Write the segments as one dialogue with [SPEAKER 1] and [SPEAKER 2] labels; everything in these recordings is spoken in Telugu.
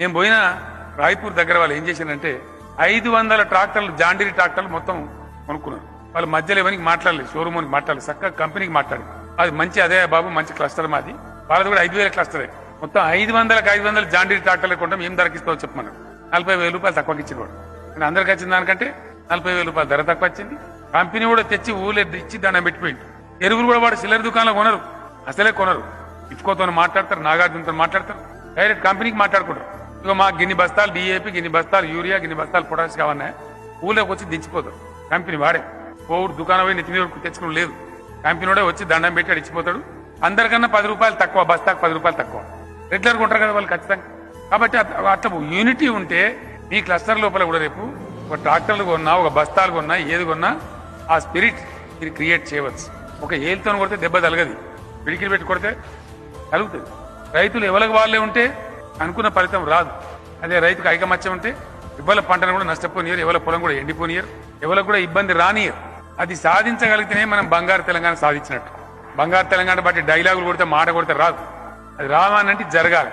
[SPEAKER 1] నేను పోయిన రాయ్పూర్ దగ్గర వాళ్ళు ఏం చేశారంటే ఐదు వందల ట్రాక్టర్లు జాండీరి ట్రాక్టర్లు మొత్తం కొనుక్కున్నారు. వాళ్ళ మధ్యలో ఎవరికి మాట్లాడలేదు షోరూమ్ అని మాట్లాడలేదు చక్కగా కంపెనీకి మాట్లాడి అది మంచి అదే బాబు మంచి క్లస్టర్ మాది. వాళ్ళది కూడా ఐదు వేల క్లస్టరే మొత్తం ఐదు వందలకు ఐదు వందల జాండీరి ట్రాక్టర్లు కొంటాం ఏం ధరకి ఇస్తావో చెప్పమన్నారు. నలభై వేల రూపాయలు తక్కువకి ఇచ్చిన వాడు. కానీ అందరికి వచ్చిన దానికంటే నలభై వేల రూపాయలు ధర తక్కువ వచ్చింది. కంపెనీ కూడా తెచ్చి ఊళ్ళో ఇచ్చి దాన్ని పెట్టిపోయింది. ఎరువులు కూడా వాడు సిల్లర్ దుకాణంలో కొనరు. అసలే కొనరు. ఇఫ్కోతో మాట్లాడతారు నాగార్జునతో మాట్లాడతారు. డైరెక్ట్ కంపెనీకి మాట్లాడుకుంటారు. ఇక మా గిన్ని బస్తాలు డిఏపి గిన్ని బస్తాలు యూరియా గిన్ని బస్తాలు పొటాష్ కావన్నా ఊళ్ళోకి వచ్చి దించిపోతారు కంపెనీ వాడే. పోవుడు దుకాణం పోయి నెత్తిమీద తెచ్చుకుని లేదు. కంపెనీ వాడే వచ్చి దండం పెట్టి ఆడ ఇచ్చిపోతాడు. అందరికన్నా పది రూపాయలు తక్కువ బస్తాకు పది రూపాయలు తక్కువ. రెగ్యులర్గా ఉంటారు కదా వాళ్ళు ఖచ్చితంగా. కాబట్టి అట్లా యూనిటీ ఉంటే మీ క్లస్టర్ లోపల కూడా రేపు ఒక ట్రాక్టర్లు కొన్నా ఒక బస్తాలు కొన్నా ఏది కొన్నా ఆ స్పిరిట్ మీరు క్రియేట్ చేయవచ్చు. ఒక ఏలుతో కొడితే దెబ్బ తలగదు పిడికిలు పెట్టి కొడితే కలుగుతుంది రైతులు ఎవరికి వాళ్ళే ఉంటే అనుకున్న ఫలితం రాదు. అదే రైతుకు ఐకమత్యం ఉంటే ఇవ్వల పంటను కూడా నష్టపోనియరు ఎవరి పొలం కూడా ఎండిపోనియరు ఎవరికి కూడా ఇబ్బంది రానియరు. అది సాధించగలిగితేనే మనం బంగారు తెలంగాణ సాధించినట్టు. బంగారు తెలంగాణ బట్టి డైలాగులు కొడితే మాట కొడితే రాదు. అది రావాలంటే జరగాలి.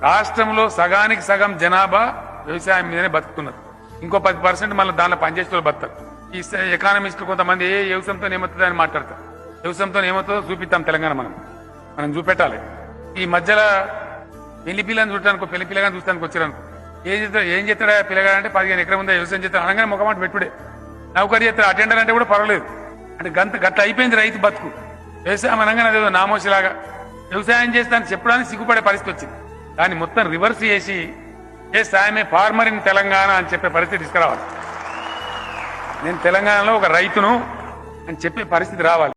[SPEAKER 1] రాష్ట్రంలో సగానికి సగం జనాభా వ్యవసాయం మీదనే బతుకుతున్నారు. ఇంకో పది పర్సెంట్ మళ్ళీ దానిలో పనిచేసే వాళ్ళు బతుకుతారు ఈ స- ఎకానమిస్టులు కొంతమంది ఏ వ్యవసాయంతో ఏమవుతుంది అని మాట్లాడతారు. వ్యవసాయంతో ఏమవుతుందో చూపిస్తాం తెలంగాణ మనం. మనం చూపెట్టాలి. ఈ మధ్యలో పెళ్ళి పిల్లని చూడటానికి పెళ్ళి పిల్లగాని చూస్తానికి వచ్చారనుకో. ఏం చేస్తాడు ఏం చేస్తాడా పిల్లగాడు అంటే పదిహేను ఎకరం ఉందా వ్యవసాయం చేస్తాడు. అనగానే ముఖమాట పెట్టుడే. నౌకరీ చేస్తాడు అటెండర్ అంటే కూడా పర్వాలేదు. అంటే గంత గట్ల అయిపోయింది రైతు బతుకు. వ్యవసాయం అనగానే అదేదో నామోషిలాగా. వ్యవసాయం చేస్తానని చెప్పడానికి సిగ్గుపడే పరిస్థితి వచ్చింది. దాన్ని మొత్తం రివర్స్ చేసి ఏ సాయమే ఫార్మర్ ఇన్ తెలంగాణ అని చెప్పే పరిస్థితి తీసుకురావాలి. నేను తెలంగాణలో ఒక రైతును అని చెప్పే పరిస్థితి రావాలి.